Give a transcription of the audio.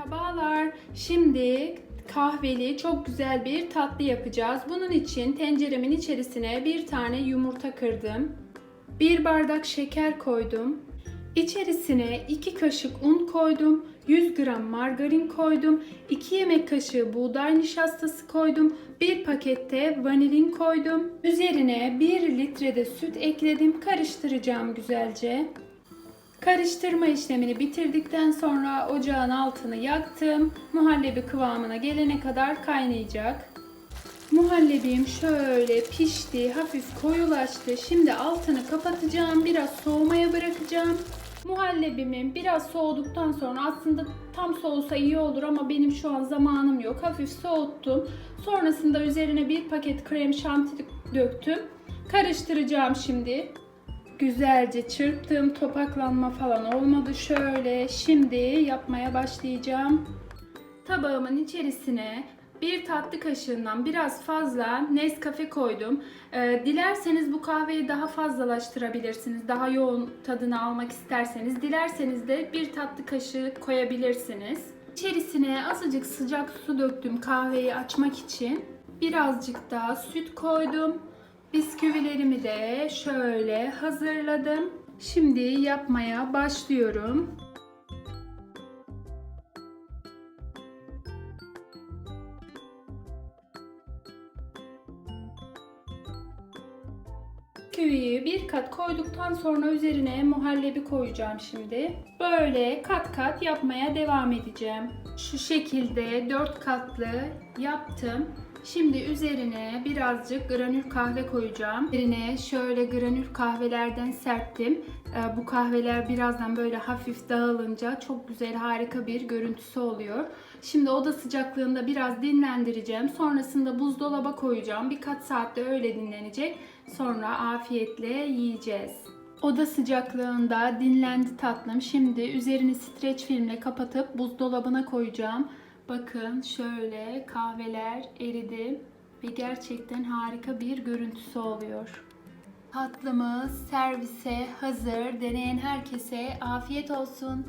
Merhabalar. Şimdi kahveli çok güzel bir tatlı yapacağız. Bunun için tenceremin içerisine bir tane yumurta kırdım. Bir bardak şeker koydum. İçerisine 2 kaşık un koydum. 100 gram margarin koydum. 2 yemek kaşığı buğday nişastası koydum. 1 pakette vanilin koydum. Üzerine 1 litre de süt ekledim. Karıştıracağım güzelce. Karıştırma işlemini bitirdikten sonra ocağın altını yaktım. Muhallebi kıvamına gelene kadar kaynayacak. Muhallebim şöyle pişti, hafif koyulaştı. Şimdi altını kapatacağım, biraz soğumaya bırakacağım. Muhallebimin biraz soğuduktan sonra aslında tam soğusa iyi olur ama benim şu an zamanım yok. Hafif soğuttum. Sonrasında üzerine bir paket krem şanti döktüm. Karıştıracağım şimdi. Güzelce çırptım. Topaklanma falan olmadı. Şöyle şimdi yapmaya başlayacağım. Tabağımın içerisine bir tatlı kaşığından biraz fazla Nescafe koydum. Ee, dilerseniz bu kahveyi daha fazlalaştırabilirsiniz. Daha yoğun tadını almak isterseniz. Dilerseniz de bir tatlı kaşığı koyabilirsiniz. İçerisine azıcık sıcak su döktüm kahveyi açmak için. Birazcık daha süt koydum. Bisküvilerimi de şöyle hazırladım. Şimdi yapmaya başlıyorum. Bisküviyi bir kat koyduktan sonra üzerine muhallebi koyacağım şimdi. Böyle kat kat yapmaya devam edeceğim. Şu şekilde dört katlı yaptım. Şimdi üzerine birazcık granül kahve koyacağım. Üzerine şöyle granül kahvelerden serptim. Ee, Bu kahveler birazdan böyle hafif dağılınca çok güzel harika bir görüntüsü oluyor. Şimdi oda sıcaklığında biraz dinlendireceğim. Sonrasında buzdolaba koyacağım. Birkaç saatte öyle dinlenecek. Sonra afiyetle yiyeceğiz. Oda sıcaklığında dinlendi tatlım. Şimdi üzerini streç filmle kapatıp buzdolabına koyacağım. Bakın şöyle kahveler eridi ve gerçekten harika bir görüntüsü oluyor. Tatlımız servise hazır. Deneyen herkese afiyet olsun.